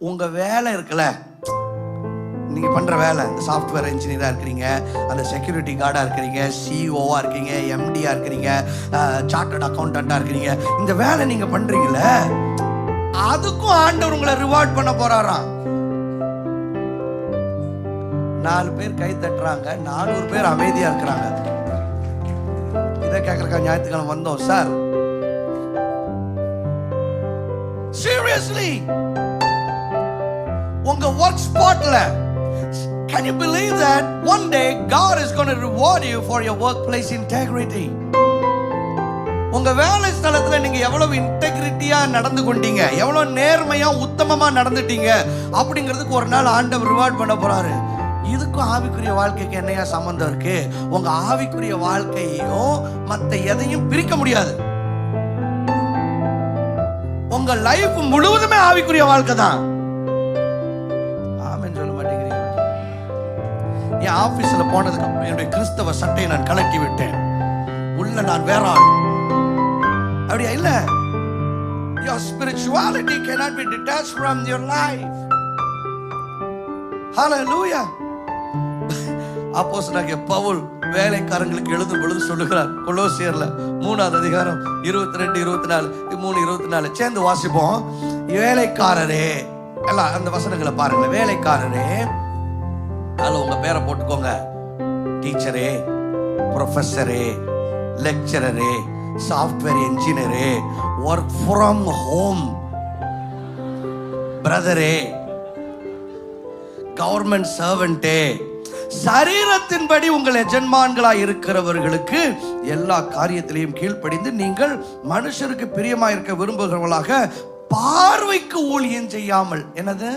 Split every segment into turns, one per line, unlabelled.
உங்க வேலை இருக்குல்ல? நீங்க பண்ற வேலை இந்த சாஃப்ட்வேர் இன்ஜினியரா இருக்கிறீங்க அந்த செக்யூரிட்டி கார்டா இருக்கிறீங்க சிஓவா இருக்கீங்க எம்டியா இருக்கிறீங்க சார்ட்டர்ட் அக்கௌண்டண்டா இருக்கிறீங்க இந்த வேலை நீங்க பண்றீங்கல்ல அதுக்கும் ஆண்டவர் உங்களை ரிவார்ட் பண்ண போறாராம். நாலு பேர் கை தட்டுறாங்க நானூறு பேர் அமைதியா இருக்கிறாங்க. இதை கேட்கறக்கா ஞாயிற்றுக்கிழமை வந்தோம் சார். சீரியஸ்லி உங்க ஒர்க் ஸ்பாட்ல can you believe that? One day god is going to reward you for your workplace integrity. உங்க வேலை ஸ்தலத்துல நீங்க எவ்வளவு இன்டெகிரிட்டியா நடந்து கொண்டீங்க எவ்வளவு நேர்மையா உத்தமமா நடந்துட்டீங்க அப்படிங்கிறதுக்கு ஒரு நாள் ஆண்டவர் ரிவார்ட் பண்ண போறாரு. இதுக்கும் ஆவிக்குரிய வாழ்க்கைக்கு என்னையா சம்பந்தம் இருக்கு? உங்க ஆவிக்குரிய வாழ்க்கையையும் மத்த எதையும் பிரிக்க முடியாது. உங்க லைஃப் முழுவதுமே ஆவிக்குரிய வாழ்க்கை தான். என் ஆபீஸ்ல போனதுக்கு என்னுடைய கிறிஸ்தவ சட்டையை நான் கலட்டி விட்டேன். உள்ள நான் வேற ஆள். அப்படியா? இல்ல. Your spirituality cannot be detached from your life. Hallelujah. அப்போஸ்தலனாகிய பவுல் வேலைக்காரங்களுக்கு எழுதும் பொழுது சொல்லுகிறார். கொலோசியர்ல மூணாவது அதிகாரம் இருபத்தி ரெண்டு இருபத்தி நாலு மூணு இருபத்தி நாலு சேர்ந்து வாசிப்போம். வேலைக்காரரே. எல்லாம் அந்த வசனங்களை பாருங்க வேலைக்காரரே. அதில் உங்கள் பேரை போட்டுக்கோங்க. டீச்சரே ப்ரொஃபஸரு லெக்சரரே சாஃப்ட்வேர் இன்ஜினியரே ஒர்க் ஃப்ரம் ஹோம். பிரதரே கவர்மெண்ட் சர்வெண்ட்டு சரீரத்தின்படி உங்கள் எஜன்மான்களாய் இருக்கிறவர்களுக்கு எல்லா காரியத்திலையும் கீழ்ப்படிந்து நீங்கள் மனுஷருக்கு பிரியமாக இருக்க விரும்புகிறவர்களாக பார்வைக்கு ஊழியம் செய்யாமல். என்னது?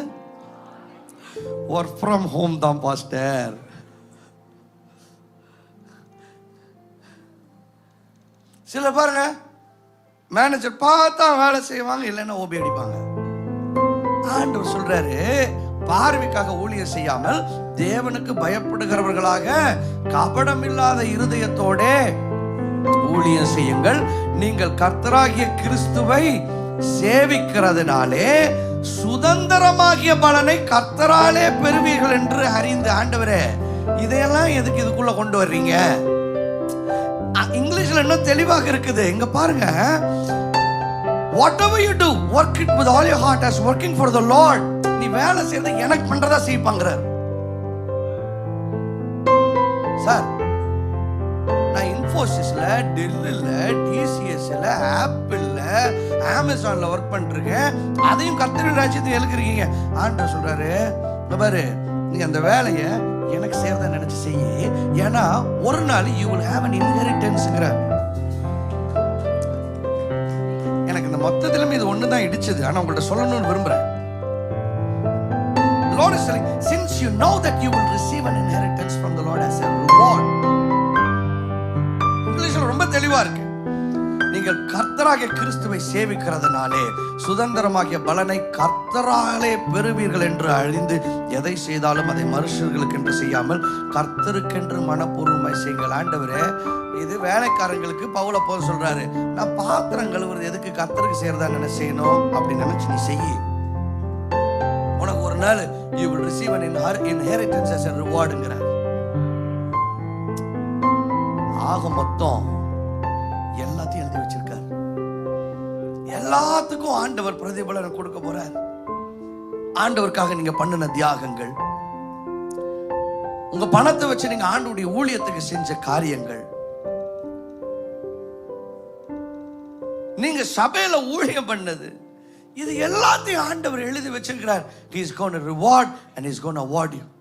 ஒர்க் ஃப்ரம் ஹோம் தான் பாஸ்டர் சில பாருங்க மேனேஜர் பார்த்தா வேலை செய்வாங்க இல்லைன்னா ஓபி அடிப்பாங்க. ஆண்டவர் சொல்றாரு பார்வைக்காக ஊழியர் செய்யாமல் தேவனுக்கு பயப்படுகிறவர்களாக கபடமில்லாத இருதயத்தோட ஊழியம் செய்யுங்கள். நீங்கள் கர்த்தராகிய கிறிஸ்துவை சேவிக்கிறதுனாலே சுதந்திரமாகிய பலனை கர்த்தராலே பெறுவீர்கள் என்று அறிந்து ஆண்டவரே இதையெல்லாம் எதுக்கு இதுக்குள்ள கொண்டு வர்றீங்க? இங்கிலீஷ்ல இன்னும் தெளிவாக இருக்குது. இங்க பாருங்க. Whatever you do work it with all your heart as working for the Lord நீ வேலை செய்யறது எனக்கு பண்றதா செய்ப்பாங்கிறார். சார் இன்ஃபோசிஸ்ல டெல்லில் டிசிஎஸ்ல ஆப்பிள்ல அமேசான்ல ஒர்க் பண்ணிருக்கேன் அதையும் கத்திரி ராஜ்யத்தை எழுக்கிறீங்க ஆண்டவர் சொல்றாரு பாரு நீ அந்த வேலையை எனக்கு சேர்ந்த நினைச்சு செய்ய. ஏன்னா ஒரு நாள் யூ வில் ஹேவ் அன் இன்ஹெரிட்டன்ஸ்ங்கிறார் எனக்கு இந்த மொத்தத்திலுமே இது ஒன்று தான் இடிச்சது ஆனால் உங்கள்ட்ட சொல்லணும்னு விரும்புகிறேன் Lord is telling, since you know that you will receive an inheritance from the Lord as a ரொம்ப தெளிவா இருக்கு. நீங்கள் கர்த்தராகிய கிறிஸ்துவை சேவிக்கிறதுனாலே சுதந்திரமாகிய பலனை கர்த்தராலே பெறுவீர்கள் என்று அழிந்து எதை செய்தாலும் அதை மனுஷர்களுக்கு என்று செய்யாமல் கர்த்தருக்கென்று மனப்பூர்வமாய் செய்யுங்கள். ஆண்டவரே இது வேலைக்காரங்களுக்கு பவுல போல சொல்றாரு நான் பாத்திரம் கழுவுறது எதுக்கு கர்த்தருக்கு செய்யறதா என்ன செய்யணும்? அப்படின்னு நினைச்சு நீ செய்யி உனக்கு ஒரு நாள் you will receive an inheritance as a ரிவார்டுங்கிறார் ஆக மொத்தம் எல்லாத்தையும் எழுதி வச்சிருக்கார். எல்லாத்துக்கும் ஆண்டவர் பிரதிபலனை கொடுக்க போறார். ஆண்டவருக்காக நீங்க பண்ணின தியாகங்கள் உங்க பணத்தை வச்சு நீங்க ஆண்டுடைய ஊழியத்துக்கு செஞ்ச காரியங்கள் நீங்க சபையில ஊழியம் பண்ணது இது எல்லாத்தையும் ஆண்டவர் எழுதி வச்சிருக்கிறார். He is going reward and is he is